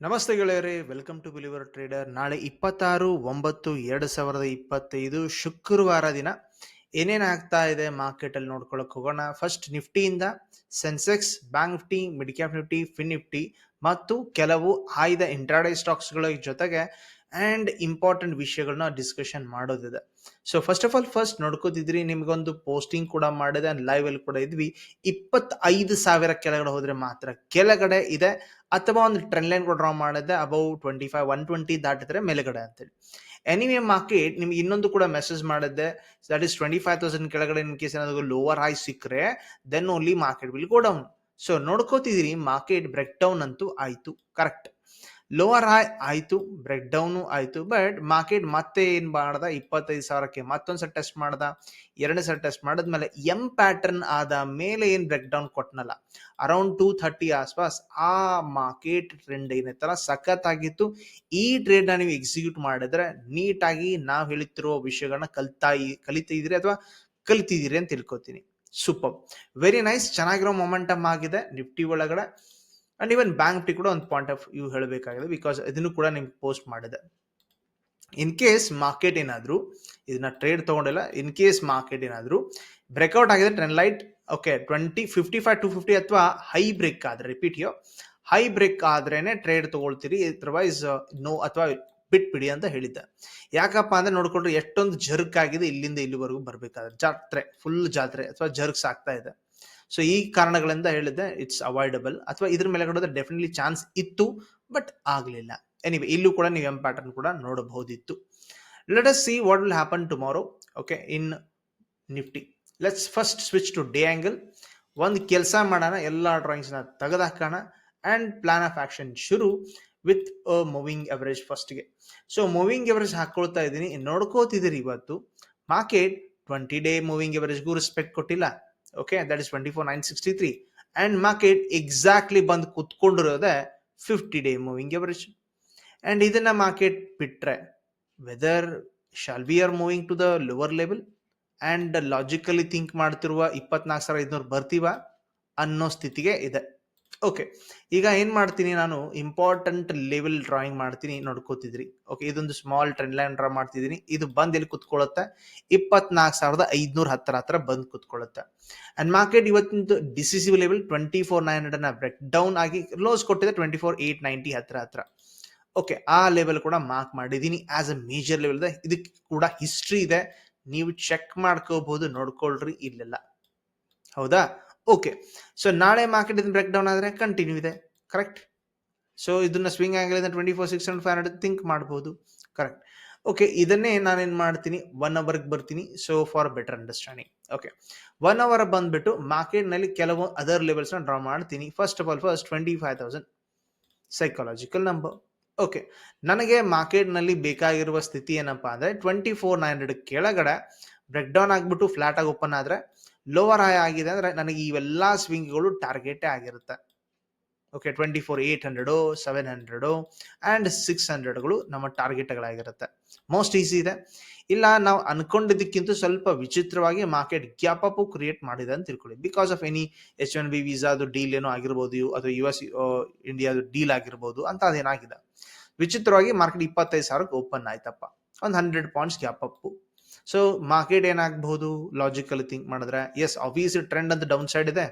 ನಮಸ್ತೆ ಗೆಳೆಯರಿ welcome to believer trader ನಾಳೆ ಇಪ್ಪತ್ತಾರು ಒಂಬತ್ತು ಎರಡು ಸಾವಿರದ ಇಪ್ಪತ್ತೈದು ಶುಕ್ರವಾರ ದಿನ ಏನೇನಾಗ್ತಾ ಇದೆ ಮಾರ್ಕೆಟ್ ಅಲ್ಲಿ ನೋಡ್ಕೊಳಕ್ ಹೋಗೋಣ. First ನಿಫ್ಟಿಯಿಂದ Sensex bank nifty mid cap nifty fin nifty ಮತ್ತು ಕೆಲವು ಆಯ್ದ ಇಂಟ್ರಾಡೇ ಸ್ಟಾಕ್ಸ್ಗಳ ಜೊತೆಗೆ ಅಂಡ್ ಇಂಪಾರ್ಟೆಂಟ್ ವಿಷಯಗಳನ್ನ ಡಿಸ್ಕಷನ್ ಮಾಡೋದಿದೆ. So first of all first ನೋಡ್ಕೋತಿದ್ರಿ, ನಿಮ್ಗೊಂದು ಪೋಸ್ಟಿಂಗ್ ಕೂಡ ಮಾಡಿದೆ ಲೈವ್ ಅಲ್ಲಿ ಕೂಡ ಇದ್ವಿ. ಇಪ್ಪತ್ತೈದು ಸಾವಿರ ಕೆಳಗಡೆ ಹೋದರೆ ಮಾತ್ರ ಕೆಳಗಡೆ ಇದೆ, ಅಥವಾ ಒಂದು ಟ್ರೆಂಡ್ ಲೈನ್ ಕೂಡ ಡ್ರಾ ಮಾಡಿದೆ above twenty five one twenty ದಾಟಿದ್ರೆ ಮೇಲುಗಡೆ ಅಂತೇಳಿ ಎನಿವೆ ಮಾರ್ಕೆಟ್ ನಿಮ್ಗೆ ಇನ್ನೊಂದು ಕೂಡ ಮೆಸೇಜ್ ಮಾಡಿದ್ದೆ that is twenty five thousand ಕೆಳಗಡೆ ಇನ್ ಕೇಸ್ ಏನಾದ್ರು ಲೋವರ್ ಹೈ ಸಿಕ್ಕರೆ then only market will go down so ನೋಡ್ಕೋತಿದ್ರಿ market break down ಅಂತೂ ಆಯಿತು ಕರೆಕ್ಟ್ ಲೋವರ್ ಹೈ ಆಯ್ತು ಬ್ರೇಕ್ ಡೌನು ಆಯ್ತು ಬಟ್ ಮಾರ್ಕೆಟ್ ಮತ್ತೆ ಏನ್ ಮಾಡ್ದ? ಇಪ್ಪತ್ತೈದು ಸಾವಿರಕ್ಕೆ ಮತ್ತೊಂದು ಟೆಸ್ಟ್ ಮಾಡ್ದ, ಎರಡನೇ ಸಲ ಟೆಸ್ಟ್ ಮಾಡಿದ್ಮೇಲೆ ಎಂ ಪ್ಯಾಟರ್ನ್ ಆದ ಮೇಲೆ ಏನ್ ಬ್ರೇಕ್ ಡೌನ್ ಕೊಟ್ಟನಲ್ಲ ಅರೌಂಡ್ ಟೂ ಥರ್ಟಿ ಆಸ್ಪಾಸ್ ಆ ಮಾರ್ಕೆಟ್ ಟ್ರೆಂಡ್ ಏನೈತಲ್ಲ ಸಖತ್ ಆಗಿತ್ತು ಈ ಟ್ರೇಡ್ನ ನೀವು ಎಕ್ಸಿಕ್ಯೂಟ್ ಮಾಡಿದ್ರೆ ನೀಟಾಗಿ ನಾವು ಹೇಳುತ್ತಿರುವ ವಿಷಯಗಳನ್ನ ಕಲ್ತಾ ಕಲಿತಿದ್ದೀರಿ ಅಥವಾ ಕಲಿತಿದ್ದೀರಿ ಅಂತ ತಿಳ್ಕೊತೀನಿ. ಸೂಪರ್ ವೆರಿ ನೈಸ್ ಚೆನ್ನಾಗಿರೋ ಮೊಮೆಂಟಮ್ ಆಗಿದೆ. ನಿಫ್ಟಿ ಒಳಗಡೆ. ಅಂಡ್ ಈವನ್ ಬ್ಯಾಂಕ್ ಟಿ ಕೂಡ ಒಂದು ಪಾಯಿಂಟ್ ಆಫ್ ವ್ಯೂ ಹೇಳಬೇಕಾಗಿದೆ ಬಿಕಾಸ್ ಇದನ್ನು ಕೂಡ ನಿಮ್ಗೆ ಪೋಸ್ಟ್ ಮಾಡಿದೆ. ಇನ್ ಕೇಸ್ ಮಾರ್ಕೆಟ್ ಏನಾದರೂ, ಇದನ್ನ ಟ್ರೇಡ್ ತಗೊಂಡಿಲ್ಲ ಇನ್ ಕೇಸ್ ಮಾರ್ಕೆಟ್ ಏನಾದರೂ ಬ್ರೇಕ್ಔಟ್ ಆಗಿದೆ trend light okay twenty fifty five to fifty ಅಥವಾ ಹೈ ಬ್ರೇಕ್ ಆದ್ರೆ ರಿಪೀಟ್ ಯೋ ಹೈ ಬ್ರೇಕ್ ಆದ್ರೇನೆ ಟ್ರೇಡ್ ತಗೊಳ್ತೀರಿ ಅದರ್ವೈಸ್ ನೋ ಅಥವಾ ಬಿಟ್ಬಿಡಿ ಅಂತ ಹೇಳಿದ್ದೆ. ಯಾಕಪ್ಪ ಅಂದ್ರೆ ನೋಡ್ಕೊಂಡ್ರೆ ಎಷ್ಟೊಂದು ಜರ್ಕ್ ಆಗಿದೆ ಇಲ್ಲಿಂದ ಇಲ್ಲಿವರೆಗೂ ಬರ್ಬೇಕಾದ್ರೆ. ಜಾತ್ರೆ ಫುಲ್ ಜಾತ್ರೆ ಅಥವಾ ಜರ್ಕ್ಸ್ ಆಗ್ತಾ ಇದೆ. ಸೊ ಈ ಕಾರಣಗಳಿಂದ ಹೇಳಿದ್ದೆ ಇಟ್ಸ್ ಅವಾಯ್ಡಬಲ್ ಅಥವಾ ಇದ್ರ ಮೇಲೆ ಕೊಡೋದ್ರೆ ಡೆಫಿನೆಟ್ಲಿ ಚಾನ್ಸ್ ಇತ್ತು ಬಟ್ ಆಗಲಿಲ್ಲ. ಎನಿವೆ ಇಲ್ಲೂ ಕೂಡ ನೀವು ಎಂ ಪ್ಯಾಟರ್ನ್ ಕೂಡ ನೋಡಬಹುದಿತ್ತು. Let us see what will happen tomorrow okay in Nifty let's first switch to day angle ಒಂದು ಕೆಲಸ ಮಾಡೋಣ, ಎಲ್ಲ ಡ್ರಾಯಿಂಗ್ಸ್ನ ತೆಗೆದಾಕೋಣ ಆ್ಯಂಡ್ ಪ್ಲಾನ್ ಆಫ್ ಆ್ಯಕ್ಷನ್ ಶುರು ವಿತ್ ಮೂವಿಂಗ್ ಎವರೇಜ್ ಫಸ್ಟ್ಗೆ ಸೊ ಮೂವಿಂಗ್ ಎವರೇಜ್ ಹಾಕ್ಕೊಳ್ತಾ ಇದ್ದೀನಿ. ನೋಡ್ಕೋತಿದ್ದೀರಿ ಇವತ್ತು. Market twenty day moving average respect ಕೊಟ್ಟಿಲ್ಲ. Okay that is twenty four nine sixty three and market exactly ಬಂದು ಕುತ್ಕೊಂಡಿರೋದೆ fifty day moving average and ಇದನ್ನ market ಬಿಟ್ರೆ whether shall we are moving to the lower level and logically think ಮಾಡ್ತಿರುವ ಇಪ್ಪತ್ನಾಲ್ಕು ಸಾವಿರ ಐದುನೂರು ಬರ್ತೀವ ಅನ್ನೋ ಸ್ಥಿತಿಗೆ ಇದೆ. ಓಕೆ ಈಗ ಏನ್ ಮಾಡ್ತೀನಿ ನಾನು? ಇಂಪಾರ್ಟೆಂಟ್ ಲೆವೆಲ್ ಡ್ರಾಯಿಂಗ್ ಮಾಡ್ತೀನಿ ನೋಡ್ಕೋತಿದ್ರಿ. ಓಕೆ ಇದೊಂದು ಸ್ಮಾಲ್ ಟ್ರೆಂಡ್ ಲೈನ್ ಡ್ರಾ ಮಾಡ್ತಿದ್ದೀನಿ. ಇದು ಬಂದ್ ಎಲ್ಲಿ ಕುತ್ಕೊಳ್ಳುತ್ತೆ? ಇಪ್ಪತ್ನಾಲ್ಕು ಸಾವಿರದ ಐದ್ನೂರ ಹತ್ತರ ಹತ್ರ ಬಂದ್ ಕುತ್ಕೊಳ್ಳುತ್ತೆ. ಅಂಡ್ ಮಾರ್ಕೆಟ್ ಇವತ್ತಿನ decisive level twenty four nine ಹಂಡ್ರೆಡ್ನ break down ಆಗಿ ಕ್ಲೋಸ್ ಕೊಟ್ಟಿದೆ ಟ್ವೆಂಟಿ ಫೋರ್ ಏಟ್ ನೈಂಟಿ ಹತ್ರ. ಹತ್ರ ಓಕೆ ಆ ಲೆವೆಲ್ ಕೂಡ ಮಾರ್ಕ್ ಮಾಡಿದ್ದೀನಿ ಆಸ್ ಅ ಮೇಜರ್ ಲೆವೆಲ್ ಇದೆ ಇದಕ್ಕೆ ಕೂಡ ಹಿಸ್ಟ್ರಿ ಇದೆ. ನೀವು ಚೆಕ್ ಮಾಡ್ಕೋಬಹುದು ನೋಡ್ಕೊಳ್ರಿ, ಇಲ್ಲೆಲ್ಲ. ಹೌದಾ? ಓಕೆ ಸೊ ನಾಳೆ ಮಾರ್ಕೆಟ್ ಇದನ್ನ ಬ್ರೇಕ್ ಡೌನ್ ಆದರೆ ಕಂಟಿನ್ಯೂ ಇದೆ. ಕರೆಕ್ಟ್ ಸೊ ಇದನ್ನ ಸ್ವಿಂಗ್ ಇಂದ twenty four six hundred five hundred think ಮಾಡ್ಬೋದು. ಕರೆಕ್ಟ್ ಓಕೆ ಇದನ್ನೇ ನಾನೇನು ಮಾಡ್ತೀನಿ? ಒನ್ ಅವರ್ಗೆ ಬರ್ತೀನಿ. So for better understanding okay one hour ಬಂದ್ಬಿಟ್ಟು ಮಾರ್ಕೆಟ್ನಲ್ಲಿ ಕೆಲವು ಅದರ್ ಲೆವೆಲ್ಸ್ನ ಡ್ರಾ ಮಾಡ್ತೀನಿ. First of all first twenty five thousand psychological number okay ನನಗೆ ಮಾರ್ಕೆಟ್ನಲ್ಲಿ ಬೇಕಾಗಿರುವ ಸ್ಥಿತಿ ಏನಪ್ಪಾ ಅಂದರೆ ಟ್ವೆಂಟಿ ಫೋರ್ ನೈನ್ ಹಂಡ್ರೆಡ್ ಕೆಳಗಡೆ ಬ್ರೇಕ್ ಡೌನ್ ಆಗಿಬಿಟ್ಟು ಫ್ಲಾಟ್ ಆಗಿ ಓಪನ್ ಆದರೆ ಲೋವರ್ ಹೈ ಆಗಿದೆ ಅಂದ್ರೆ ನನಗೆ ಇವೆಲ್ಲ ಸ್ವಿಂಗ್ಗಳು ಟಾರ್ಗೆಟೇ ಆಗಿರುತ್ತೆ. Okay twenty four eight hundred seven hundred and six ಹಂಡ್ರೆಡ್ಗಳು ನಮ್ಮ ಟಾರ್ಗೆಟ್ಗಳಾಗಿರುತ್ತೆ ಮೋಸ್ಟ್ ಈಸಿ ಇದೆ. ಇಲ್ಲ, ನಾವು ಅನ್ಕೊಂಡಿದ್ದಕ್ಕಿಂತ ಸ್ವಲ್ಪ ವಿಚಿತ್ರವಾಗಿ ಮಾರ್ಕೆಟ್ ಗ್ಯಾಪ್ ಅಪ್ ಕ್ರಿಯೇಟ್ ಮಾಡಿದೆ ಅಂತ ತಿಳ್ಕೊಳ್ಳಿ. Because of any H one B ವೀಸಾದು deal ಏನೋ ಆಗಿರ್ಬೋದು ಅಥವಾ ಯು ಎಸ್ ಇಂಡಿಯಾದು ಡೀಲ್ ಆಗಿರ್ಬೋದು ಅಂತ ಅದೇನಾಗಿದೆ? ವಿಚಿತ್ರವಾಗಿ ಮಾರ್ಕೆಟ್ ಇಪ್ಪತ್ತೈದು ಸಾವಿರಕ್ಕೆ ಓಪನ್ ಆಯ್ತಪ್ಪ. ಒಂದು hundred points gap up so market ಏನಾಗಬಹುದು? ಲಾಜಿಕಲ್ ಥಿಂಕ್ ಮಾಡಿದ್ರೆ ಎಸ್ ಆಬ್ವಿಯಸ್ ಟ್ರೆಂಡ್ ಅಂತ ಡೌನ್ ಸೈಡ್ ಇದೆ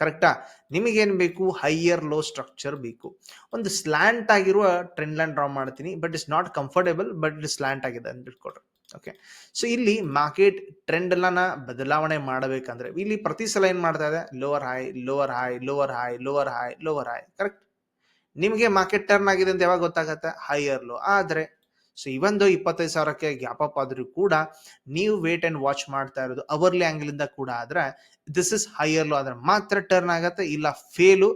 ಕರೆಕ್ಟಾ ನಿಮಗೇನು ಬೇಕು? ಹೈಯರ್ ಲೋ ಸ್ಟ್ರಕ್ಚರ್ ಬೇಕು. ಒಂದು ಸ್ಲ್ಯಾಂಟ್ ಆಗಿರುವ ಟ್ರೆಂಡ್ ಲೈನ್ ಡ್ರಾ ಮಾಡ್ತೀನಿ but it's not comfortable but it slant ಆಗಿದೆ ಅಂತ ಇಟ್ಕೊಡ್ರಿ ಓಕೆ ಸೊ ಇಲ್ಲಿ ಮಾರ್ಕೆಟ್ ಟ್ರೆಂಡ್ ಎಲ್ಲನ ಬದಲಾವಣೆ ಮಾಡಬೇಕಂದ್ರೆ, ಇಲ್ಲಿ ಪ್ರತಿ ಸಲ ಏನು ಮಾಡ್ತಾ ಇದೆ? Lower high lower high lower high lower high lower high correct ನಿಮಗೆ ಮಾರ್ಕೆಟ್ ಟರ್ನ್ ಆಗಿದೆ ಅಂತ ಯಾವಾಗ ಗೊತ್ತಾಗತ್ತೆ? ಹೈಯರ್ ಲೋ ಆದರೆ ಸೊ ಇವನ್ ಇಪ್ಪತ್ತೈದು ಸಾವಿರಕ್ಕೆ ಗ್ಯಾಪ್ ಅಪ್ ಆದ್ರೂ ಕೂಡ ನೀವು ವೇಟ್ ಅಂಡ್ ವಾಚ್ ಮಾಡ್ತಾ ಇರೋದು ಅವರ್ಲಿ ಆಂಗಲ್ ಇಂದ ಕೂಡ ಆದ್ರೆ ದಿಸ್ ಇಸ್ ಹೈಯರ್ ಲೋ ಆದ್ರೆ ಮಾತ್ರ ಟರ್ನ್ ಆಗತ್ತೆ, ಇಲ್ಲ ಫೇಲು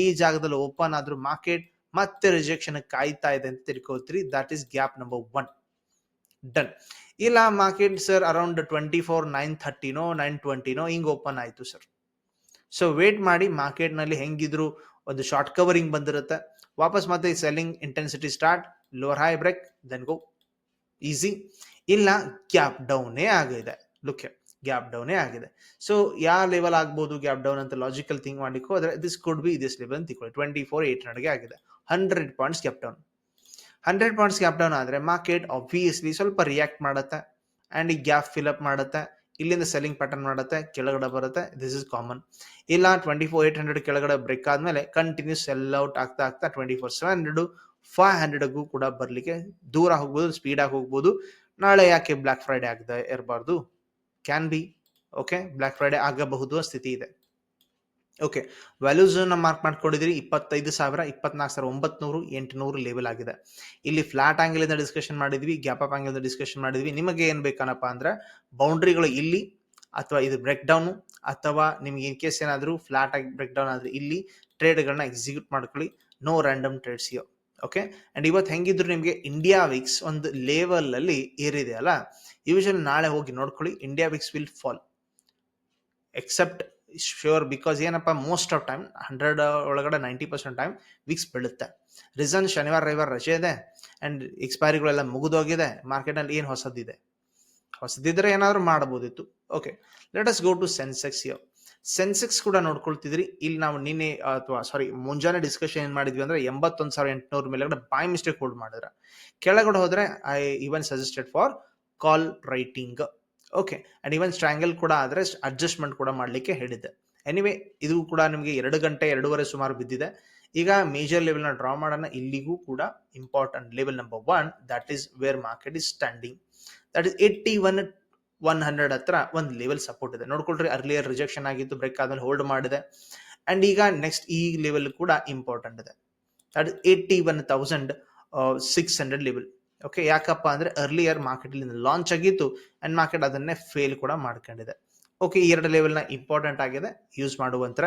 ಈ ಜಾಗದಲ್ಲಿ ಓಪನ್ ಆದ್ರೂ ಮಾರ್ಕೆಟ್ ಮತ್ತೆ ರಿಜೆಕ್ಷನ್ ಕಾಯ್ತಾ ಇದೆ ಅಂತ ತಿಳ್ಕೋತೀರಿ that is gap number one done ಇಲ್ಲ market sir around twenty four nine ಥರ್ಟಿನೋ nine ಟ್ವೆಂಟಿನೋ ಹಿಂಗೆ ಓಪನ್ ಆಯಿತು ಸರ್ ಸೊ ವೇಟ್ ಮಾಡಿ ಮಾರ್ಕೆಟ್ನಲ್ಲಿ ಹೆಂಗಿದ್ರು ಒಂದು ಶಾರ್ಟ್ ಕವರಿಂಗ್ ಬಂದಿರುತ್ತೆ. ವಾಪಸ್ ಮತ್ತೆ selling intensity start lower high break then go easy ಇಲ್ಲ ಗ್ಯಾಪ್ ಡೌನೇ ಆಗಿದೆ. ಲುಕ್ ಗ್ಯಾಪ್ ಡೌನೇ ಆಗಿದೆ. ಸೊ ಯಾವ ಲೆವೆಲ್ ಆಗ್ಬೋದು ಗ್ಯಾಪ್ ಡೌನ್ ಅಂತ ಲಾಜಿಕಲ್ ಥಿಂಗ್ ಮಾಡ್ಲಿಕ್ಕೆ ಹೋದ್ರೆ this could be this level ಅಂತ ತಿಳ್ಕೊಳ್ಳಿ. ಟ್ವೆಂಟಿ ಫೋರ್ ಏಟ್ ಹಂಡ್ರೆಡ್ಗೆ ಆಗಿದೆ. Hundred points gap down hundred points gap down ಆದರೆ ಮಾರ್ಕೆಟ್ ಆಬ್ವಿಯಸ್ಲಿ ಸ್ವಲ್ಪ ರಿಯಾಕ್ಟ್ ಮಾಡುತ್ತೆ ಆ್ಯಂಡ್ ಈ ಗ್ಯಾಪ್ ಫಿಲಪ್ ಮಾಡುತ್ತೆ. ಇಲ್ಲಿಂದ ಸೆಲ್ಲಿಂಗ್ ಪ್ಯಾಟರ್ನ್ ಮಾಡುತ್ತೆ, ಕೆಳಗಡೆ ಬರುತ್ತೆ. ದಿಸ್ ಇಸ್ ಕಾಮನ್ ಇಲ್ಲ ಟ್ವೆಂಟಿ ಫೋರ್ ಏಟ್ ಹಂಡ್ರೆಡ್ ಕೆಳಗಡೆ ಬ್ರೇಕ್ ಆದಮೇಲೆ ಕಂಟಿನ್ಯೂಸ್ ಸೆಲ್ ಔಟ್ ಆಗ್ತಾ ಆಗ್ತಾ twenty four seven hundred five ಹಂಡ್ರೆಡ್ಗೂ ಕೂಡ ಬರಲಿಕ್ಕೆ ದೂರ ಹೋಗ್ಬೋದು ಸ್ಪೀಡಾಗಿ ಹೋಗ್ಬೋದು. ನಾಳೆ ಯಾಕೆ ಬ್ಲ್ಯಾಕ್ ಫ್ರೈಡೆ ಆಗದೆ ಇರಬಾರ್ದು? Can be okay black Friday ಆಗಬಹುದು ಸ್ಥಿತಿ ಇದೆ. ಓಕೆ ವ್ಯಾಲ್ಯೂಸ್ ಮಾರ್ಕ್ ಮಾಡ್ಕೊಂಡಿದ್ರಿ ಇಪ್ಪತ್ತೈದು ಸಾವಿರ, ಇಪ್ಪತ್ನಾಲ್ಕು ಸಾವಿರ, ಒಂಬತ್ನೂರು, ಎಂಟುನೂರು ಲೆವೆಲ್ ಆಗಿದೆ. ಇಲ್ಲಿ ಫ್ಲಾಟ್ ಆಂಗಲ್ ಇಂದ ಡಿಸ್ಕಷನ್ ಮಾಡಿದ್ವಿ ಗ್ಯಾಪ್ ಅಪ್ ಆಂಗಲ್ ಡಿಸ್ಕಷನ್ ಮಾಡಿದ್ವಿ. ನಿಮಗೆ ಏನು ಬೇಕನಪ್ಪ ಅಂದ್ರೆ ಬೌಂಡ್ರಿಗಳು ಇಲ್ಲಿ ಅಥವಾ ಇದು ಬ್ರೇಕ್ ಡೌನ್ ಅಥವಾ ನಿಮ್ಗೆ ಇನ್ ಕೇಸ್ ಏನಾದರೂ ಫ್ಲಾಟ್ ಆಗಿ ಬ್ರೇಕ್ ಡೌನ್ ಆದ್ರೆ ಇಲ್ಲಿ ಟ್ರೇಡ್ಗಳನ್ನ ಎಕ್ಸಿಕ್ಯೂಟ್ ಮಾಡ್ಕೊಳ್ಳಿ. ನೋ ರ್ಯಾಂಡಮ್ ಟ್ರೇಡ್ಸ್ ಯೋ ಓಕೆ ಅಂಡ್ ಇವತ್ತು ಹೆಂಗಿದ್ರು ನಿಮಗೆ ಇಂಡಿಯಾ ವಿಕ್ಸ್ ಒಂದು ಲೆವೆಲ್ ಅಲ್ಲಿ ಏರಿದೆ ಅಲ್ಲ? ಯೂಶಲಿ ನಾಳೆ ಹೋಗಿ ನೋಡ್ಕೊಳ್ಳಿ. India VIX will fall except sure because ಏನಪ್ಪ ಮೋಸ್ಟ್ ಆಫ್ ಟೈಮ್ ಹಂಡ್ರೆಡ್ ಒಳಗಡೆ ನೈಂಟಿ ಪರ್ಸೆಂಟ್ ಟೈಮ್ ವಿಕ್ಸ್ ಬೀಳುತ್ತೆ. ರೀಸನ್ ಶನಿವಾರ, ರವಿವಾರ ರಜೆ ಇದೆ. ಅಂಡ್ ಎಕ್ಸ್ಪೈರಿಗಳೆಲ್ಲ ಮುಗಿದೋಗಿದೆ ಮಾರ್ಕೆಟಲ್ಲಿ ಏನು ಹೊಸದಿದೆ? ಹೊಸದಿದ್ರೆ ಏನಾದರೂ ಮಾಡ್ಬೋದಿತ್ತು okay let us go to Sensex ಯೋ ಸೆನ್ಸೆಕ್ಸ್ ಕೂಡ ನೋಡ್ಕೊಳ್ತಿದ್ರಿ. ಇಲ್ಲಿ ನಾವು ನಿನ್ನೆ, ಅಥವಾ ಸಾರಿ ಮುಂಜಾನೆ ಡಿಸ್ಕಷನ್ ಏನ್ ಮಾಡಿದ್ವಿ ಅಂದ್ರೆ ಎಂಬತ್ತೊಂದು ಸಾವಿರ ಎಂಟುನೂರು ಮೇಲೆಗಡೆ ಬೈ ಮಿಸ್ಟೇಕ್ ಹೋಲ್ಡ್ ಮಾಡಿದ್ರ. ಕೆಳಗಡೆ ಹೋದ್ರೆ I even suggested for call writing okay and even strangle ಕೂಡ ಆದ್ರೆ ಅಡ್ಜಸ್ಟ್ಮೆಂಟ್ ಕೂಡ ಮಾಡಲಿಕ್ಕೆ ಹೇಳಿದ್ದೆ. ಎನಿವೆ ಇದು ಕೂಡ ನಿಮಗೆ ಎರಡು ಗಂಟೆ, ಎರಡೂವರೆ ಸುಮಾರು ಬಿದ್ದಿದೆ. ಈಗ ಮೇಜರ್ ಲೆವೆಲ್ನ ಡ್ರಾ ಮಾಡೋಣ. ಇಲ್ಲಿಗೂ ಕೂಡ important level number one that is where market is standing that is eighty one one hundred ಹತ್ರ ಒಂದು ಲೆವೆಲ್ ಸಪೋರ್ಟ್ ಇದೆ. ನೋಡ್ಕೊಳ್ರಿ ಅರ್ಲಿಯರ್ ರಿಜೆಕ್ಷನ್ ಆಗಿತ್ತು ಬ್ರೇಕ್ ಆದ್ಮೇಲೆ ಹೋಲ್ಡ್ ಮಾಡಿದೆ. ಅಂಡ್ ಈಗ ನೆಕ್ಸ್ಟ್ ಈ ಲೆವೆಲ್ ಕೂಡ ಇಂಪಾರ್ಟೆಂಟ್ ಇದೆ. That eighty one thousand six hundred level okay ಯಾಕಪ್ಪ ಅಂದ್ರೆ ಅರ್ಲಿಯರ್ ಮಾರ್ಕೆಟ್ ಲಾಂಚ್ ಆಗಿತ್ತು ಅಂಡ್ ಮಾರ್ಕೆಟ್ ಅದನ್ನೇ ಫೇಲ್ ಕೂಡ ಮಾಡ್ಕೊಂಡಿದೆ. ಓಕೆ ಈ ಎರಡು ಲೆವೆಲ್ನ ಇಂಪಾರ್ಟೆಂಟ್ ಆಗಿದೆ ಯೂಸ್ ಮಾಡುವಂತರ.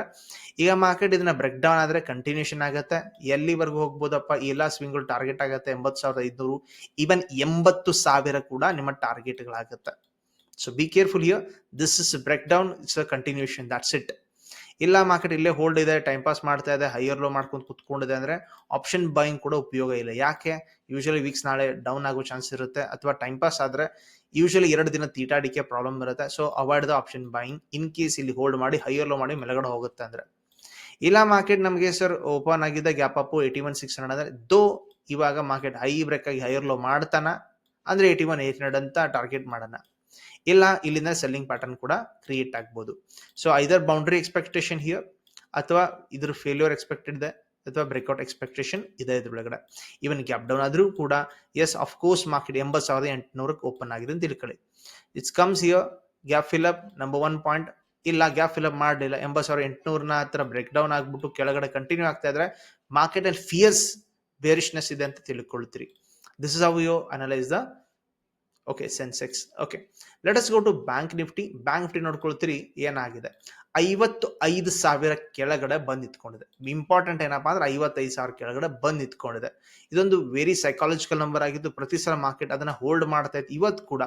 ಈಗ ಮಾರ್ಕೆಟ್ ಇದನ್ನ ಬ್ರೇಕ್ ಡೌನ್ ಆದ್ರೆ ಕಂಟಿನ್ಯೂಷನ್ ಆಗುತ್ತೆ. ಎಲ್ಲಿವರೆಗೂ ಹೋಗ್ಬೋದಪ್ಪ? ಎಲ್ಲ ಸ್ವಿಂಗ್ಗಳು ಟಾರ್ಗೆಟ್ ಆಗುತ್ತೆ ಎಂಬತ್ತು ಸಾವಿರದ ಐದುನೂರು ಈವನ್ ಎಂಬತ್ತು ಸಾವಿರ ಕೂಡ ನಿಮ್ಮ ಟಾರ್ಗೆಟ್ಗಳಾಗುತ್ತೆ so be careful here this is break down it's a continuation that's it ಇಲ್ಲ ಮಾರ್ಕೆಟ್ ಇಲ್ಲೇ ಹೋಲ್ಡ್ ಇದೆ ಟೈಮ್ ಪಾಸ್ ಮಾಡ್ತಾ ಇದೆ ಹೈಯರ್ ಲೋ ಮಾಡ್ಕೊಂಡು ಕುತ್ಕೊಂಡಿದೆ ಅಂದ್ರೆ ಆಪ್ಷನ್ ಬೈಯಿಂಗ್ ಕೂಡ ಉಪಯೋಗ ಇಲ್ಲ. ಯಾಕೆ? ಯೂಶಲಿ ವೀಕ್ಸ್ ನಾಳೆ ಡೌನ್ ಆಗೋ ಚಾನ್ಸ್ ಇರುತ್ತೆ ಅಥವಾ ಟೈಮ್ ಪಾಸ್ ಆದ್ರೆ ಯೂಶಲಿ ಎರಡು ದಿನ ತೀಟಾಡಿಕೆ ಪ್ರಾಬ್ಲಮ್ ಇರುತ್ತೆ. So avoid the option buying in case ಇಲ್ಲಿ ಹೋಲ್ಡ್ ಮಾಡಿ ಹೈಯರ್ ಲೋ ಮಾಡಿ ಮೆಲಗಡೆ ಹೋಗುತ್ತೆ ಅಂದ್ರೆ. ಇಲ್ಲ ಮಾರ್ಕೆಟ್ ನಮಗೆ ಸರ್ ಓಪನ್ ಆಗಿದ್ದ gap up eighty one six hundred ಅಂದ್ರೆ ದೋ ಇವಾಗ ಮಾರ್ಕೆಟ್ ಹೈ ಬ್ರೇಕ್ ಆಗಿ ಹೈಯರ್ ಲೋ ಮಾಡ್ತಾನ, ಅಂದ್ರೆ ಏಯ್ಟಿ ಒನ್ ಏಟ್ ಹಂಡ್ರೆಡ್ ಅಂತ ಟಾರ್ಗೆಟ್ ಮಾಡೋಣ. ಇಲ್ಲ, ಇಲ್ಲಿಂದ ಸೆಲ್ಲಿಂಗ್ ಪ್ಯಾಟರ್ನ್ ಕೂಡ ಕ್ರಿಯೇಟ್ ಆಗ್ಬೋದು. So either boundary expectation here ಅಥವಾ ಇದ್ರ ಫೇಲ್ಯೂರ್ ಎಕ್ಸ್ಪೆಕ್ಟೆಡ್ ಇದೆ ಅಥವಾ ಬ್ರೇಕ್ಔಟ್ ಎಕ್ಸ್ಪೆಕ್ಟೇಷನ್ ಇದೆ ಇದ್ರೊಳಗಡೆ ಈವನ್ ಗ್ಯಾಪ್ ಡೌನ್ ಆದರೂ ಕೂಡ ಎಸ್ ಆಫ್ ಕೋರ್ಸ್ ಮಾರ್ಕೆಟ್ ಎಂಬತ್ತು ಸಾವಿರದ ಎಂಟುನೂರಕ್ಕೆ ಓಪನ್ ಆಗಿದೆ ಅಂತ ತಿಳ್ಕೊಳ್ಳಿ. It's comes here gap fill up number one point ಇಲ್ಲ ಗ್ಯಾಪ್ ಫಿಲಪ್ ಮಾಡಲಿಲ್ಲ, ಎಂಬತ್ತು ಸಾವಿರ ಎಂಟುನೂರನ ಹತ್ರ ಬ್ರೇಕ್ ಡೌನ್ ಆಗ್ಬಿಟ್ಟು ಕೆಳಗಡೆ ಕಂಟಿನ್ಯೂ ಆಗ್ತಾ ಇದ್ರೆ ಮಾರ್ಕೆಟ್ ಅಲ್ಲಿ ಫಿಯರ್ಸ್ ಬೇರಿಶ್ನೆಸ್ ಇದೆ ಅಂತ ತಿಳ್ಕೊಳ್ತೀರಿ. This is how you analyse the okay Sensex okay let us go to bank Nifty bank Nifty ನೋಡ್ಕೊಳ್ತೀರಿ, ಏನಾಗಿದೆ? ಐವತ್ತು ಐದು ಸಾವಿರ ಕೆಳಗಡೆ ಬಂದ್ ನಿಂತ್ಕೊಂಡಿದೆ ಇಂಪಾರ್ಟೆಂಟ್ ಏನಪ್ಪಾ ಅಂದ್ರೆ ಐವತ್ತೈದು ಸಾವಿರ ಕೆಳಗಡೆ ಬಂದ್ ಇತ್ಕೊಂಡಿದೆ ಇದೊಂದು ವೆರಿ ಸೈಕಾಲಜಿಕಲ್ ನಂಬರ್ ಆಗಿದ್ದು, ಪ್ರತಿ ಸಲ ಮಾರ್ಕೆಟ್ ಅದನ್ನ ಹೋಲ್ಡ್ ಮಾಡ್ತಾ ಇತ್ತು. ಇವತ್ತು ಕೂಡ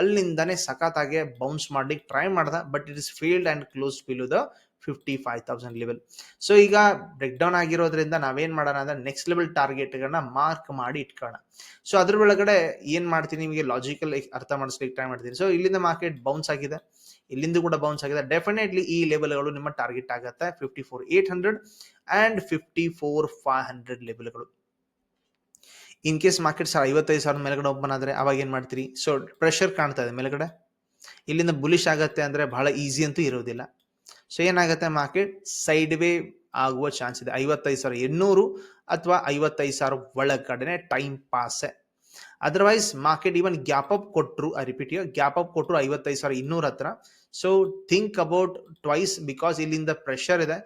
ಅಲ್ಲಿಂದಾನೆ ಸಖತ್ತಾಗೆ ಬೌನ್ಸ್ ಮಾಡ್ಲಿಕ್ಕೆ ಟ್ರೈ ಮಾಡ್ದ but it is failed and close below the fifty five thousand level so ಈಗ ಬ್ರೇಕ್ ಡೌನ್ ಆಗಿರೋದ್ರಿಂದ ನಾವೇನ್ ಮಾಡೋಣ ಅಂದ್ರೆ ನೆಕ್ಸ್ಟ್ ಲೆವೆಲ್ ಟಾರ್ಗೆಟ್ಗಳನ್ನ ಮಾರ್ಕ್ ಮಾಡಿ ಇಟ್ಕೋಣ ಸೊ ಅದ್ರ ಒಳಗಡೆ ಏನ್ ಮಾಡ್ತೀನಿ ನಿಮಗೆ ಲಾಜಿಕಲ್ ಅರ್ಥ ಮಾಡಿಸ್ಲಿಕ್ಕೆ ಟ್ರೈ ಮಾಡ್ತೀನಿ. ಸೊ ಇಲ್ಲಿಂದ ಮಾರ್ಕೆಟ್ ಬೌನ್ಸ್ ಆಗಿದೆ. ಇಲ್ಲಿಂದ ಕೂಡ ಬೌನ್ಸ್ ಆಗಿದೆ. ಡೆಫಿನೆಟ್ಲಿ ಈ ಲೆವೆಲ್ಗಳು ನಿಮ್ಮ ಟಾರ್ಗೆಟ್ ಆಗುತ್ತೆ. Fifty four eight hundred and fifty four five hundred ಲೆವೆಲ್ಗಳು in case market sir ಐವತ್ತೈದು ಸಾವಿರ ಮೇಲ್ಗಡೆ ಓಪನ್ ಆದ್ರೆ ಅವಾಗ ಏನು ಮಾಡ್ತೀರಿ? ಸೊ ಪ್ರೆಷರ್ ಕಾಣ್ತಾ ಇದೆ ಮೇಲ್ಗಡೆ. ಇಲ್ಲಿಂದ ಬುಲಿಶ್ ಆಗತ್ತೆ ಅಂದ್ರೆ ಬಹಳ ಈಸಿ ಅಂತೂ ಇರೋದಿಲ್ಲ. ಸೊ ಏನಾಗುತ್ತೆ ಮಾರ್ಕೆಟ್ ಸೈಡ್ ವೇ ಆಗುವ ಚಾನ್ಸ್ ಇದೆ. ಐವತ್ತೈದು ಸಾವಿರ ಎಣ್ಣೂರು ಅಥವಾ ಐವತ್ತೈದು ಸಾವಿರ ಒಳಗಡೆ time pass otherwise market even gap up ಕೊಟ್ಟರು ಆ ರಿಪೀಟ್ ಗ್ಯಾಪ್ ಅಪ್ ಕೊಟ್ಟರು ಐವತ್ತೈದು ಸಾವಿರ ಇನ್ನೂರ ಹತ್ರ. So think about twice because ಇಲ್ಲಿಂದ ಪ್ರೆಷರ್ ಇದೆ.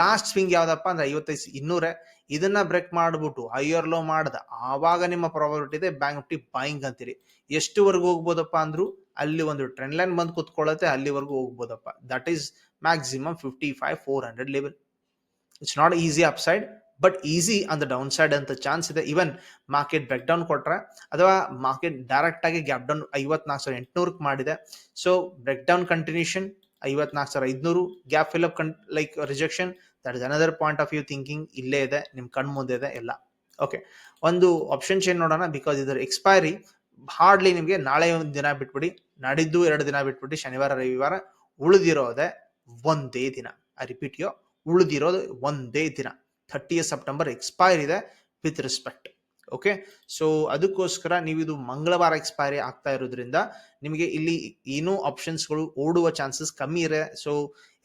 ಲಾಸ್ಟ್ ಸ್ವಿಂಗ್ ಯಾವ್ದಪ್ಪ ಅಂದ್ರೆ ಐವತ್ತೈದು ಇನ್ನೂರೇ. ಇದನ್ನ ಬ್ರೇಕ್ ಮಾಡ್ಬಿಟ್ಟು ಹೈಯರ್ ಲೋ ಮಾಡ್ದ, ಆವಾಗ ನಿಮ್ಮ ಪ್ರಾಬಬಿಲಿಟಿ ಇದೆ ಬ್ಯಾಂಕ್ ನಿಫ್ಟಿ ಬಾಯಿಂಗ್ ಅಂತೀರಿ. ಎಷ್ಟುವರೆಗೂ ಹೋಗ್ಬೋದಪ್ಪ ಅಂದ್ರು? ಅಲ್ಲಿ ಒಂದು ಟ್ರೆಂಡ್ ಲೈನ್ ಬಂದು ಕುತ್ಕೊಳ್ಳುತ್ತೆ ಅಲ್ಲಿವರೆಗೂ ಹೋಗ್ಬೋದಪ್ಪ. That is maximum fifty five four hundred level it's not easy upside but easy on the down side ಅಂತ ಚಾನ್ಸ್ ಇದೆ. ಈವನ್ ಮಾರ್ಕೆಟ್ ಬ್ರೇಕ್ ಡೌನ್ ಕೊಟ್ರೆ, ಅಥವಾ ಮಾರ್ಕೆಟ್ ಡೈರೆಕ್ಟ್ ಆಗಿ ಗ್ಯಾಪ್ ಡೌನ್ ಐವತ್ನಾಲ್ಕು ಸಾವಿರ ಎಂಟುನೂರಕ್ಕೆ ಮಾಡಿದೆ. ಸೊ ಬ್ರೇಕ್ ಡೌನ್ ಕಂಟಿನ್ಯೂಷನ್ ಐವತ್ನಾಲ್ಕು ಸಾವಿರ ಐದುನೂರು gap fill up can like rejection that is another point of view thinking ಇಲ್ಲೇ ಇದೆ ನಿಮ್ಮ ಕಣ್ ಮುಂದೆ ಇದೆ, ಎಲ್ಲ. ಓಕೆ ಒಂದು ಆಪ್ಷನ್ ಏನು ನೋಡೋಣ ಬಿಕಾಸ್ ಇದರ ಎಕ್ಸ್ಪೈರಿ ಹಾರ್ಡ್ಲಿ ನಿಮಗೆ ನಾಳೆ ಒಂದು ದಿನ ಬಿಟ್ಬಿಡಿ, ನಾಡಿದ್ದು ಎರಡು ದಿನ ಬಿಟ್ಬಿಟ್ಟು ಶನಿವಾರ, ರವಿವಾರ ಉಳಿದಿರೋದೆ ಒಂದೇ ದಿನ. ಐ ರಿಪೀಟ್ ಯೋ ಉಳಿದಿರೋದು ಒಂದೇ ದಿನ. ಥರ್ಟಿಯ ಸೆಪ್ಟೆಂಬರ್ ಎಕ್ಸ್ಪೈರ್ ಇದೆ ವಿತ್ ರೆಸ್ಪೆಕ್ಟ್ ಓಕೆ ಸೊ ಅದಕ್ಕೋಸ್ಕರ ನೀವು ಇದು ಮಂಗಳವಾರ ಎಕ್ಸ್ಪೈರಿ ಆಗ್ತಾ ಇರೋದ್ರಿಂದ ನಿಮಗೆ ಇಲ್ಲಿ ಏನೂ ಆಪ್ಷನ್ಸ್ಗಳು ಓಡುವ ಚಾನ್ಸಸ್ ಕಮ್ಮಿ ಇದೆ ಸೊ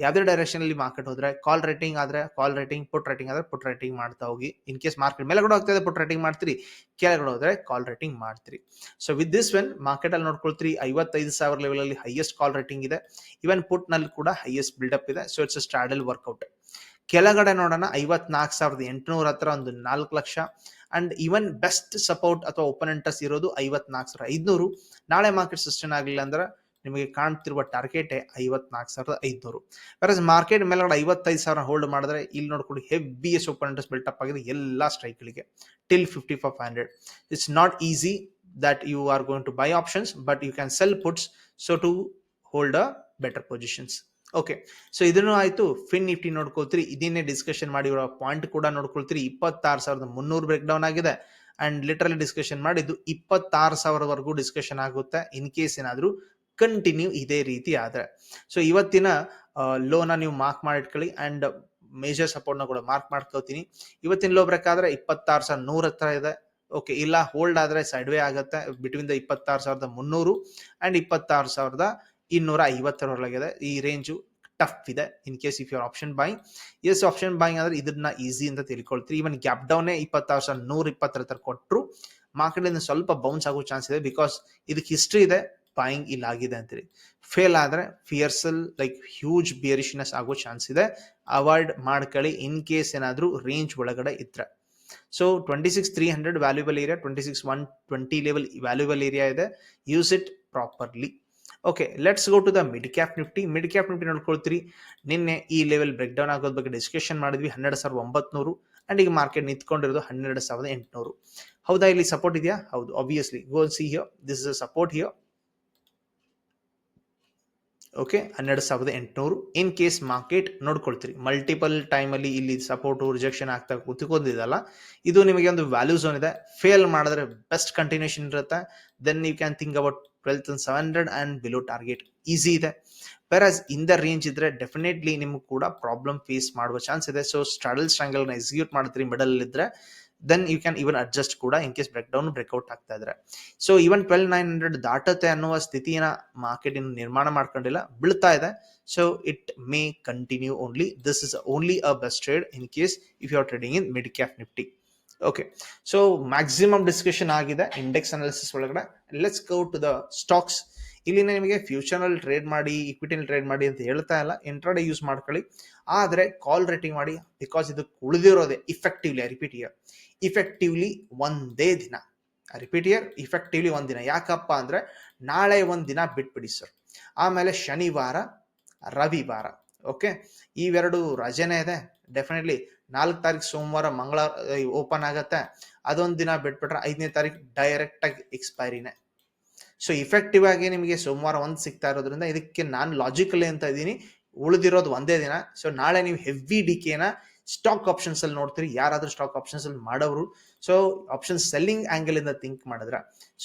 ಯಾವುದೇ ಡೈರೆಕ್ಷನ್ ಅಲ್ಲಿ ಮಾರ್ಕೆಟ್ ಹೋದ್ರೆ ಕಾಲ್ ರೇಟಿಂಗ್ ಆದ್ರೆ ಕಾಲ್ ರೇಟಿಂಗ್ ಪುಟ್ ರೇಟಿಂಗ್ ಆದ್ರೆ ಪುಟ್ ರೇಟಿಂಗ್ ಮಾಡ್ತಾ ಹೋಗಿ. ಇನ್ ಕೇಸ್ ಮಾರ್ಕೆಟ್ ಮೇಲೆಗಡೆ ಹೋಗ್ತಾ ಪುಟ್ ರೇಟಿಂಗ್ ಮಾಡ್ತೀರಿ. ಕೆಳಗಡೆ ಹೋದ್ರೆ ಕಾಲ್ ರೇಟಿಂಗ್ ಮಾಡ್ತೀರಿ. So with this when market ಅಲ್ಲಿ ನೋಡ್ಕೊಳ್ತೀರಿ, ಐವತ್ತೈದು ಸಾವಿರ ಲೆವೆಲ್ ಅಲ್ಲಿ ಹೈಯೆಸ್ಟ್ ಕಾಲ್ ರೇಟಿಂಗ್ ಇದೆ. ಇವನ್ ಪುಟ್ನಲ್ಲಿ ಕೂಡ ಹೈಯೆಸ್ಟ್ ಬಿಲ್ಡಪ್ ಇದೆ. So it's straddle work out ಕೆಳಗಡೆ ನೋಡೋಣ, ಐವತ್ನಾಲ್ಕು ಸಾವಿರದ ಎಂಟುನೂರ ಹತ್ರ ಒಂದು ನಾಲ್ಕು lakh. And even best support ಅಥವಾ ಒಪನೆಂಟಸ್ ಇರೋದು ಐವತ್ನಾಲ್ಕು ಸಾವಿರ ಐದ್ನೂರು. ನಾಳೆ ಮಾರ್ಕೆಟ್ ಸಸ್ಟೈನ್ ಆಗಲಿಲ್ಲ ಅಂದ್ರೆ ನಿಮಗೆ ಕಾಣ್ತಿರುವ ಟಾರ್ಗೆಟ್ ಐವತ್ನಾಲ್ಕು ಸಾವಿರದ ಐದುನೂರು. ಬೇರೆ ಮಾರ್ಕೆಟ್ ಮೇಲ್ಗಡೆ ಐವತ್ತೈದು ಸಾವಿರ ಹೋಲ್ಡ್ ಮಾಡಿದ್ರೆ ಇಲ್ಲಿ ನೋಡ್ಕೊಂಡು ಇಂಡಸ್ ಬಿಲ್ಟ್ ಬಿಲ್ಟಪ್ ಆಗಿದೆ ಎಲ್ಲ ಸ್ಟ್ರೈಕ್ಗಳಿಗೆ till fifty five hundred it's not easy that you are going to buy options but you can sell puts so to hold a better positions okay so ಇದನ್ನು ಆಯಿತು. ಫಿನ್ ನಿಫ್ಟಿ ನೋಡ್ಕೊಳ್ತೀರಿ. ಇದನ್ನೇ discussion ಮಾಡಿರೋ point ಕೂಡ ನೋಡ್ಕೊಳ್ತೀರಿ. ಇಪ್ಪತ್ತಾರು ಸಾವಿರದ ಮುನ್ನೂರು ಬ್ರೇಕ್ ಡೌನ್ ಆಗಿದೆ. ಅಂಡ್ ಲಿಟರಲಿ ಡಿಸ್ಕಷನ್ ಮಾಡಿದ್ದು ಇಪ್ಪತ್ತಾರು ಸಾವಿರವರೆಗೂ ಡಿಸ್ಕಷನ್ ಆಗುತ್ತೆ. ಇನ್ ಕೇಸ್ ಏನಾದರೂ ಕಂಟಿನ್ಯೂ ಇದೇ ರೀತಿ ಆದ್ರೆ. ಸೊ ಇವತ್ತಿನ ಲೋನ ನೀವು ಮಾರ್ಕ್ ಮಾಡಿಟ್ಕೊಳ್ಳಿ ಅಂಡ್ ಮೇಜರ್ ಸಪೋರ್ಟ್ನ ಕೂಡ ಮಾರ್ಕ್ ಮಾಡ್ಕೋತೀನಿ ಇವತ್ತಿನ ಲೋ ಬ್ರೇಕ್ ಇಪ್ಪತ್ತಾರು ಸಾವಿರದ ನೂರ ಹತ್ರ ಇದೆ. ಓಕೆ ಇಲ್ಲ ಹೋಲ್ಡ್ ಆದ್ರೆ ಸೈಡ್ ವೇ ಆಗುತ್ತೆ. ಬಿಟ್ವೀನ್ ದ ಇಪ್ಪತ್ತಾರು ಸಾವಿರದ ಮುನ್ನೂರು ಅಂಡ್ ಇಪ್ಪತ್ತಾರು ಸಾವಿರದ ಇನ್ನೂರ ಐವತ್ತರೊಳಗಿದೆ. ಈ ರೇಂಜು ಟಫ್ ಇದೆ. In case if your option buying as option buying ಅಂದ್ರೆ ಇದನ್ನ ಈಸಿ ಅಂತ ತಿಳ್ಕೊಳ್ತೀರಿ. ಈವನ್ ಗ್ಯಾಪ್ ಡೌನೇ ಇಪ್ಪತ್ತಾರು ಸಾವಿರದ ನೂರ ಇಪ್ಪತ್ತರ ಕೊಟ್ಟರು ಮಾರ್ಕೆಟ್ ಇಂದ ಸ್ವಲ್ಪ ಬೌನ್ಸ್ ಆಗೋ ಚಾನ್ಸ್ ಇದೆ ಬಿಕಾಸ್ ಇದಕ್ಕೆ ಹಿಸ್ಟ್ರಿ ಇದೆ. ಬಾಯಿಂಗ್ ಇಲ್ಲ ಆಗಿದೆ ಅಂತೀರಿ. ಫೇಲ್ ಆದರೆ ಫಿಯರ್ಸಲ್ ಲೈಕ್ ಹ್ಯೂಜ್ ಬಿಯರಿಶ್ನೆಸ್ ಆಗೋ ಚಾನ್ಸ್ ಇದೆ. ಅವಾಯ್ಡ್ ಮಾಡ್ಕೊಳ್ಳಿ ಇನ್ ಕೇಸ್ ಏನಾದರೂ ರೇಂಜ್ ಒಳಗಡೆ ಇದ್ರೆ. So twenty six three hundred valuable area twenty six one twenty level valuable area ಇದೆ. Use it properly okay let's go to the mid cap Nifty mid cap Nifty ನೋಡ್ಕೊಳ್ತೀರಿ. ನಿನ್ನೆ ಈ level break down ಆಗೋದ್ ಬಗ್ಗೆ discussion ಮಾಡಿದ್ವಿ, ಹನ್ನೆರಡು ಸಾವಿರದ ಒಂಬತ್ನೂರು. And ಈಗ market ನಿಂತ್ಕೊಂಡಿರೋದು ಹನ್ನೆರಡು ಸಾವಿರದ ಎಂಟುನೂರು. ಹೌದಾ, ಇಲ್ಲಿ ಸಪೋರ್ಟ್ ಇದೆಯಾ? ಹೌದು obviously go see here this is a support here okay ಹನ್ನೆರಡು ಸಾವಿರದ ಎಂಟುನೂರು. ಇನ್ ಕೇಸ್ ಮಾರ್ಕೆಟ್ ನೋಡ್ಕೊಳ್ತೀರಿ. ಮಲ್ಟಿಪಲ್ ಟೈಮಲ್ಲಿ ಇಲ್ಲಿ ಸಪೋರ್ಟು ರಿಜೆಕ್ಷನ್ ಆಗ್ತಾ ಕೂತ್ಕೊಂಡಿದಲ್ಲ, ಇದು ನಿಮಗೆ ಒಂದು ವ್ಯಾಲ್ಯೂ ಝೋನ್ ಇದೆ. ಫೇಲ್ ಮಾಡಿದ್ರೆ ಬೆಸ್ಟ್ ಕಂಟಿನ್ಯೂಷನ್ ಇರುತ್ತೆ. Then you can think about twelve thousand seven hundred and below target easy ಇದೆ. ವೆರಾಸ್ ಇನ್ ದ ರೇಂಜ್ ಇದ್ರೆ ಡೆಫಿನೆಟ್ಲಿ ನಿಮ್ಗೆ ಕೂಡ ಪ್ರಾಬ್ಲಮ್ ಫೇಸ್ ಮಾಡುವ ಚಾನ್ಸ್ ಇದೆ. ಸೊ ಸ್ಟ್ರಾಡಲ್ ಸ್ಟ್ರಾಂಗಲ್ನ ಎಕ್ಸಿಕ್ಯೂಟ್ ಮಾಡ್ತೀರಿ ಮಿಡಲ್ ಇದ್ರೆ then you can even adjust ಕೂಡ in case break down breakout ಆಗ್ತಾ ಇದ್ರೆ. So even twelve nine hundred ದಾಟತೆ ಅನ್ನುವ ಸ್ಥಿತಿಯನ್ನ ಮಾರ್ಕೆಟ್ ಇನ್ನು ನಿರ್ಮಾಣ ಮಾಡ್ಕೊಂಡಿಲ್ಲ, ಬೀಳ್ತಾ ಇದೆ. So it may continue only this is only a best trade in case if you are trading in mid cap Nifty okay so maximum discussion ಆಗಿದೆ index analysis ಒಳಗಡೆ. Let's go to the stocks ಇಲ್ಲಿ ನಿಮಗೆ ಫ್ಯೂಚರ್ನಲ್ಲಿ trade ಮಾಡಿ ಇಕ್ವಿಟಿನಲ್ಲಿ trade ಮಾಡಿ ಅಂತ ಹೇಳ್ತಾ ಇಲ್ಲ. Intraday use ಮಾಡ್ಕೊಳ್ಳಿ. ಆದರೆ ಕಾಲ್ ರೇಟಿಂಗ್ ಮಾಡಿ ಬಿಕಾಸ್ ಇದು ಉಳಿದಿರೋದೆ ಇಫೆಕ್ಟಿವ್ಲಿ ರಿಪೀಟ್ ಇಯರ್ ಇಫೆಕ್ಟಿವ್ಲಿ ಒಂದೇ ದಿನ. ರಿಪೀಟ್ ಇಯರ್ ಇಫೆಕ್ಟಿವ್ಲಿ ಒಂದಿನ ಯಾಕಪ್ಪ ಅಂದ್ರೆ ನಾಳೆ ಒಂದು ದಿನ ಬಿಟ್ಬಿಡಿ ಸರ್ ಆಮೇಲೆ ಶನಿವಾರ, ರವಿವಾರ ಓಕೆ ಇವೆರಡು ರಜೆನೇ ಇದೆ. ಡೆಫಿನೆಟ್ಲಿ ನಾಲ್ಕು ತಾರೀಕು ಸೋಮವಾರ, ಮಂಗಳವಾರ ಓಪನ್ ಆಗುತ್ತೆ. ಅದೊಂದು ದಿನ ಬಿಟ್ಬಿಟ್ರೆ ಐದನೇ ತಾರೀಕು ಡೈರೆಕ್ಟ್ ಆಗಿ ಎಕ್ಸ್ಪೈರಿನೇ ಸೊ ಇಫೆಕ್ಟಿವ್ ಆಗಿ ನಿಮಗೆ ಸೋಮವಾರ ಒಂದು ಸಿಗ್ತಾ ಇರೋದ್ರಿಂದ ಇದಕ್ಕೆ ನಾನು ಲಾಜಿಕಲಿ ಅಂತ ಇದ್ದೀನಿ. ಉಳಿದಿರೋದು ಒಂದೇ ದಿನ. ಸೊ ನಾಳೆ ನೀವು ಹೆವಿ ಡಿಕೆನ ಸ್ಟಾಕ್ ಆಪ್ಷನ್ಸ್ ಅಲ್ಲಿ ನೋಡ್ತೀರಿ. ಯಾರಾದರೂ ಸ್ಟಾಕ್ ಆಪ್ಷನ್ಸ್ ಅಲ್ಲಿ ಮಾಡೋರು ಸೊ ಆಪ್ಷನ್ ಸೆಲ್ಲಿಂಗ್ ಆಂಗಲ್ ಇಂದ ಥಿಂಕ್ ಮಾಡಿದ್ರ.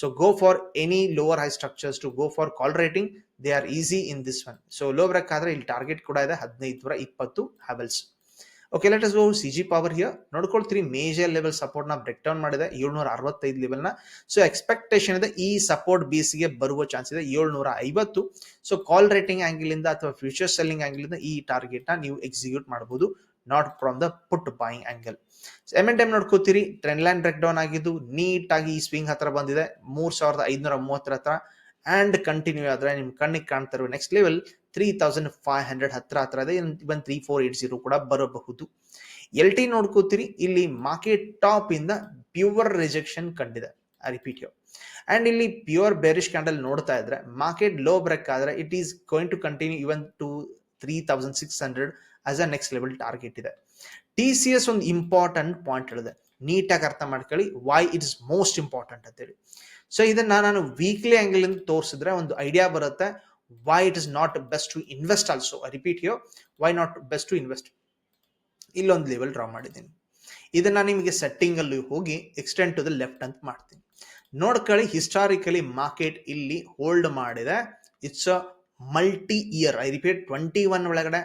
So go for any lower high structures to go for call rating they are easy in this one so low break ಆದ್ರೆ ಇಲ್ಲಿ target ಕೂಡ ಇದೆ. ಹದಿನೈದು ನೂರ ಇಪ್ಪತ್ತು Havells okay let us go C G power here ನೋಡ್ಕೊಳ್ತೀರಿ major level ಸಪೋರ್ಟ್ನ break down ಮಾಡಿದೆ. ಏಳ್ನೂರ ಅರವತ್ತೈದು ಲೆವೆಲ್ನ. ಸೊ ಎಕ್ಸ್ಪೆಕ್ಟೇಷನ್ ಇದೆ ಈ ಸಪೋರ್ಟ್ ಬೇಸ್ಗೆ ಬರುವ ಚಾನ್ಸ್ ಇದೆ ಏಳ್ನೂರ ಐವತ್ತು ಸೊ ಕಾಲ್ ರೇಟಿಂಗ್ ಆಂಗಲ್ ಇಂದ ಅಥವಾ ಫ್ಯೂಚರ್ ಸೆಲ್ಲಿಂಗ್ ಆಂಗಲ್ ಇಂದ ಈ ಟಾರ್ಗೆಟ್ನ ನೀವು ಎಕ್ಸಿಕ್ಯೂಟ್ ಮಾಡಬಹುದು not from the put buying angle M N time ನೋಡ್ಕೋತೀರಿ. Trend line break down ಆಗಿದ್ದು ನೀಟ್ ಆಗಿ ಈ ಸ್ವಿಂಗ್ ಹತ್ರ ಬಂದಿದೆ. ಮೂರ್ ಸಾವಿರದ ಐದುನೂರ ಮೂವತ್ತರ ಹತ್ರ. ಅಂಡ್ ಕಂಟಿನ್ಯೂ ಆದ್ರೆ ನಿಮ್ ಕಣ್ಣಿಗೆ ಕಾಣ್ತಾರೆ next level three thousand five hundred ಹತ್ರ ಹತ್ರ ಇದೆ. Even three four eight zero ಕೂಡ ಬರಬಹುದು. ಎಲ್ ಟಿ ನೋಡ್ಕೋತೀರಿ. ಇಲ್ಲಿ ಮಾರ್ಕೆಟ್ ಟಾಪ್ ಇಂದ ಪ್ಯೂರ್ ರಿಜೆಕ್ಷನ್ ಕಂಡಿದೆ. ಐ ರಿಪೀಟ್ ಯು ಅಂಡ್ ಇಲ್ಲಿ ಪ್ಯೂರ್ ಬೇರಿಶ್ ಕ್ಯಾಂಡಲ್ ನೋಡ್ತಾ ಇದ್ರೆ ಮಾರ್ಕೆಟ್ ಲೋ ಬ್ರೇಕ್ ಆದ್ರೆ it is going to continue even to three thousand six hundred as a next level target ಇದೆ. T C S ಒಂದು important point ಹೇಳಿದೆ. ನೀಟಾಗಿ ಅರ್ಥ ಮಾಡ್ಕೊಳ್ಳಿ. Why it is most important ಅಂತ ಹೇಳಿ ಸೊ ಇದನ್ನ ನಾನು ವೀಕ್ಲಿ ಆಂಗಲ್ ಇಂದ ತೋರಿಸಿದ್ರೆ ಒಂದು ಐಡಿಯಾ ಬರುತ್ತೆ. Why it is not best to invest also. I repeat here why not best to invest ಇಲ್ಲೊಂದು ಲೆವೆಲ್ ಡ್ರಾ ಮಾಡಿದ್ದೀನಿ. ಇದನ್ನ ನಿಮಗೆ ಸೆಟ್ಟಿಂಗ್ ಅಲ್ಲಿ ಹೋಗಿ ಎಕ್ಸ್ಟೆಂಡ್ ಟು ದ ಲೆಫ್ಟ್ ಅಂತ ಮಾಡ್ತೀನಿ. ನೋಡ್ಕೊಳ್ಳಿ ಹಿಸ್ಟಾರಿಕಲಿ ಮಾರ್ಕೆಟ್ ಇಲ್ಲಿ ಹೋಲ್ಡ್ ಮಾಡಿದೆ. It's a multi year I repeat twenty one ಒಳಗಡೆ,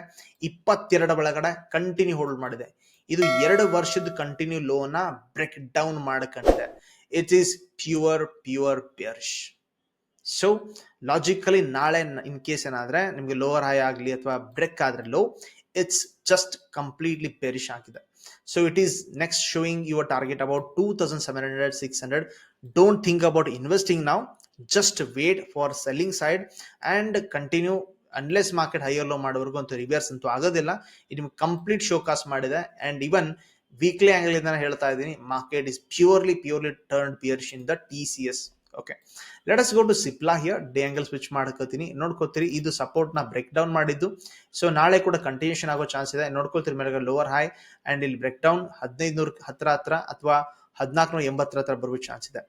ಇಪ್ಪತ್ತೆರಡು ಒಳಗಡೆ ಕಂಟಿನ್ಯೂ ಹೋಲ್ಡ್ ಮಾಡಿದೆ. ಇದು ಎರಡು ವರ್ಷದ ಕಂಟಿನ್ಯೂ ಲೋನ ಬ್ರೇಕ್ ಡೌನ್ ಮಾಡ್ಕೊಂಡಿದೆ. It is pure pure bearish so logically ನಾಳೆ ಇನ್ ಕೇಸ್ ಏನಾದ್ರೆ ನಿಮ್ಗೆ ಲೋವರ್ ಹೈ ಆಗ್ಲಿ ಅಥವಾ ಬ್ರೇಕ್ ಆದ್ರೆ low it's just completely bearish ಆಗಿದೆ. So it is next showing your target about two thousand seven hundred six hundred don't think about investing ನಾವು just wait for selling side and continue unless market higher low ಮಾಡೋವರೆಗೂ ಅಂತೂ reverse ಅಂತೂ ಆಗೋದಿಲ್ಲ. ಇದು ನಿಮ್ಗೆ complete showcase ಮಾಡಿದೆ. And even weekly ಇಂದ ಹೇಳ್ತಾ ಇದ್ದೀನಿ. Market is purely purely turn bears in the T C S okay let us go to Cipla here day angle switch ಮಾಡ್ಕೋತೀನಿ. ನೋಡ್ಕೋತೀರಿ, ಇದು ಸಪೋರ್ಟ್ನ ಬ್ರೇಕ್ ಡೌನ್ ಮಾಡಿದ್ದು. ಸೊ ನಾಳೆ ಕೂಡ ಕಂಟಿನ್ಯೂಷನ್ ಆಗೋ ಚಾನ್ಸ್ ಇದೆ. ನೋಡ್ಕೊಳ್ತೀರಿ ಮೇಲೆ ಲೋವರ್ ಹೈ ಅಂಡ್ ಇಲ್ಲಿ ಬ್ರೇಕ್ ಡೌನ್ ಹದಿನೈದು ಹತ್ರ ಹತ್ರ ಅಥವಾ ಹದಿನಾಲ್ಕುನೂರ ಎಂಬತ್ತರ ಹತ್ರ ಬರುವ ಚಾನ್ಸ್ ಇದೆ.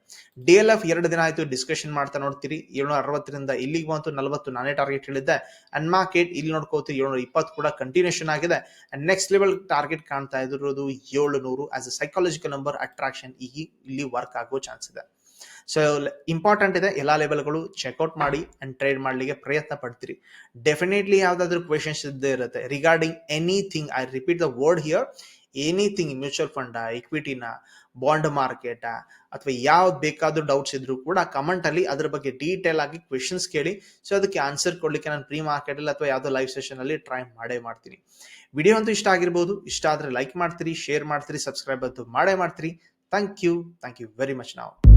ಡಿ ಎಲ್ ಎಫ್ ಎರಡು ದಿನ ಆಯ್ತು ಡಿಸ್ಕಷನ್ ಮಾಡ್ತಾ ನೋಡ್ತೀರಿ. ಏಳ್ನೂರ ಅರವತ್ತರಿಂದ ಇಲ್ಲಿಗೆ ಬಂತು ನಲವತ್ತು ನಾನೇ ಟಾರ್ಗೆಟ್ ಹೇಳಿದ್ದೆ. ಅಂಡ್ ಮಾರ್ಕೆಟ್ ಇಲ್ಲಿ ನೋಡ್ಕೋತೀರಿ ಏಳ್ನೂರ ಇಪ್ಪತ್ತು ಕೂಡ ಕಂಟಿನ್ಯೂಷನ್ ಆಗಿದೆ. ಅಂಡ್ ನೆಕ್ಸ್ಟ್ ಲೆವೆಲ್ ಟಾರ್ಗೆಟ್ ಕಾಣ್ತಾ ಇರೋದು ಏಳು ನೂರು as a psychological number attraction ಈಗ ಇಲ್ಲಿ ವರ್ಕ್ ಆಗೋ ಚಾನ್ಸ್ ಇದೆ. ಸೊ ಇಂಪಾರ್ಟೆಂಟ್ ಇದೆ ಎಲ್ಲ ಲೆವೆಲ್ಗಳು ಚೆಕ್ಔಟ್ ಮಾಡಿ ಅಂಡ್ ಟ್ರೇಡ್ ಮಾಡಲಿಕ್ಕೆ ಪ್ರಯತ್ನ ಪಡ್ತೀರಿ. ಡೆಫಿನೆಟ್ಲಿ ಯಾವ್ದಾದ್ರು ಕ್ವೆಶನ್ಸ್ ಇದ್ದೇ ಇರುತ್ತೆ. Regarding anything I repeat the word here anything mutual fund ಇಕ್ವಿಟಿನ bond market ಅಥವಾ ಯಾವ್ದು ಬೇಕಾದ್ರೂ ಡೌಟ್ಸ್ ಇದ್ರು ಕೂಡ ಕಮೆಂಟ್ ಅಲ್ಲಿ ಅದ್ರ ಬಗ್ಗೆ ಡೀಟೇಲ್ ಆಗಿ ಕ್ವೆಶನ್ಸ್ ಕೇಳಿ. ಸೊ ಅದಕ್ಕೆ ಆನ್ಸರ್ ಕೊಡ್ಲಿಕ್ಕೆ ನಾನು ಪ್ರೀ ಮಾರ್ಕೆಟ್ ಅಲ್ಲಿ ಅಥವಾ ಯಾವ್ದೋ ಲೈವ್ ಸೆಷನ್ ಅಲ್ಲಿ ಟ್ರೈ ಮಾಡೇ ಮಾಡ್ತೀನಿ. ವಿಡಿಯೋ ಅಂತೂ ಇಷ್ಟ ಆಗಿರ್ಬೋದು. ಇಷ್ಟ ಆದ್ರೆ ಲೈಕ್ ಮಾಡ್ತೀರಿ ಶೇರ್ ಮಾಡ್ತೀರಿ ಸಬ್ಸ್ಕ್ರೈಬ್ ಅಂತೂ ಮಾಡೇ ಮಾಡ್ತೀರಿ. Thank you thank you very much ನಾವು